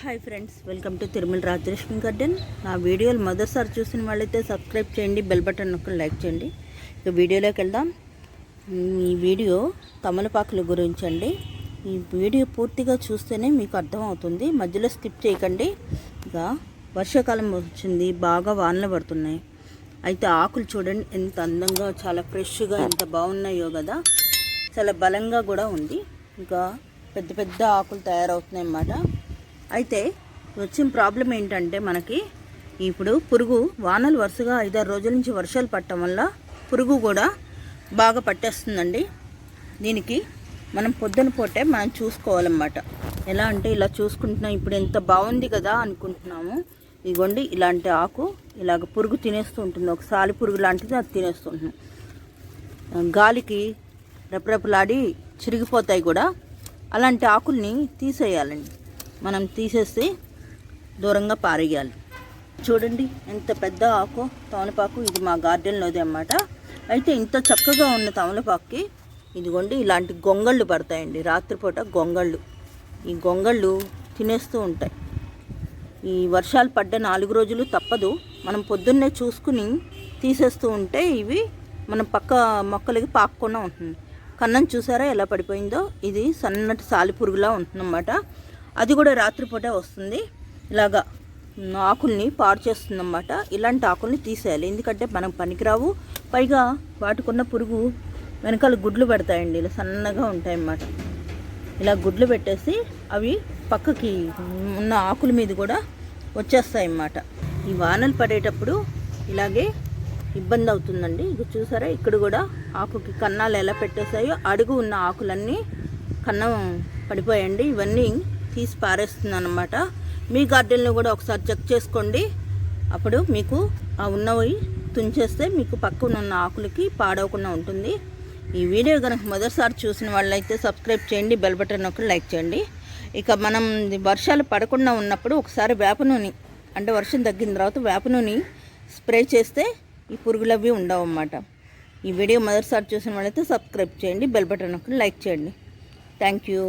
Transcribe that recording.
Hi friends welcome to Tirumala Rajalakshmi garden. నా వీడియోలు మొదటిసారి చూసిన వాళ్ళైతే సబ్స్క్రైబ్ చేయండి బెల్ బటన్ నొక్కని లైక్ చేయండి. ఇక వీడియోలోకి వెళ్దాం. ఈ వీడియో తమలపాకుల గురించి అండి. ఈ వీడియో పూర్తిగా చూస్తేనే మీకు అర్థమవుతుంది. మధ్యలో స్కిప్ చేయకండి. ఇక వర్షాకాలం వచ్చింది బాగా వానలు పడుతున్నాయి. అయితే ఆకులు చూడండి ఎంత అందంగా చాలా ఫ్రెష్గా ఎంత బాగున్నాయో కదా. చాలా బలంగా కూడా ఉంది. ఇంకా పెద్ద పెద్ద ఆకులు తయారవుతున్నాయి అన్నమాట అయితే వచ్చిన ప్రాబ్లం ఏంటంటే మనకి ఇప్పుడు పురుగు వానలు వరుసగా ఐదారు రోజుల నుంచి వర్షాలు పట్టడం వల్ల పురుగు కూడా బాగా పట్టేస్తుందండి. దీనికి మనం పొద్దున పూటే మనం చూసుకోవాలన్నమాట. ఎలా అంటే ఇలా చూసుకుంటున్నాం ఇప్పుడు ఎంత బాగుంది కదా అనుకుంటున్నాము. ఇదిగోండి ఇలాంటి ఆకు ఇలాగ పురుగు తినేస్తూ ఉంటుంది. ఒక సాలి పురుగు లాంటిది అది తినేస్తూ ఉంటుంది. గాలికి రెపరెపలాడి చిరిగిపోతాయి కూడా. అలాంటి ఆకుల్ని తీసేయాలండి. మనం తీసేసి దూరంగా పారేయాలి. చూడండి ఎంత పెద్ద ఆకు తమలపాకు ఇది మా గార్డెన్లోది అన్నమాట. అయితే ఇంత చక్కగా ఉన్న తమలపాకుకి ఇదిగోండి ఇలాంటి గొంగళ్ళు పడతాయండి రాత్రిపూట గొంగళ్ళు. ఈ గొంగళ్ళు తినేస్తూ ఉంటాయి. ఈ వర్షాలు పడ్డ నాలుగు రోజులు తప్పదు. మనం పొద్దున్నే చూసుకుని తీసేస్తూ ఉంటే ఇవి మన పక్క మొక్కలకి పాకకుండా ఉంటుంది కన్నం చూసారా ఎలా పడిపోయిందో? ఇది సన్నటి సాలిపురుగులా ఉంటుందన్నమాట. అది కూడా రాత్రిపూట వస్తుంది. ఇలాగా ఆకుల్ని పాడు చేస్తుందన్నమాట. ఇలాంటి ఆకుల్ని తీసేయాలి. ఎందుకంటే మనం పనికిరావు. పైగా వాటికున్న పురుగు వెనకాల గుడ్లు పెడతాయండి. ఇలా సన్నగా ఉంటాయన్నమాట. ఇలా గుడ్లు పెట్టేసి అవి పక్కకి ఉన్న ఆకుల మీద కూడా వచ్చేస్తాయి అన్నమాట ఈ వానలు పడేటప్పుడు ఇలాగే ఇబ్బంది అవుతుందండి. ఇక చూసారా? ఇక్కడ కూడా ఆకుకి కన్నాలు ఎలా పెట్టేసాయో అడుగు ఉన్న ఆకులన్నీ కన్నం పడిపోయండి ఇవన్నీ తీసి పారేస్తుంది అనమాట మీ గార్డెన్లో కూడా ఒకసారి చెక్ చేసుకోండి. అప్పుడు మీకు ఆ ఉన్నవి తుంచేస్తే మీకు పక్కన ఉన్న ఆకులకి పాడవకుండా ఉంటుంది. ఈ వీడియో కనుక మొదటిసారి చూసిన వాళ్ళైతే సబ్స్క్రైబ్ చేయండి బెల్ బటన్ ఒకటి లైక్ చేయండి. ఇక మనం వర్షాలు పడకుండా ఉన్నప్పుడు ఒకసారి వేప నూనె అంటే వర్షం తగ్గిన తర్వాత వేప నూనె స్ప్రే చేస్తే ఈ పురుగులు అవి ఉండవు అన్నమాట ఈ వీడియో మొదటిసారి చూసిన వాళ్ళైతే సబ్స్క్రైబ్ చేయండి బెల్ బటన్ ఒకటి లైక్ చేయండి. Thank you.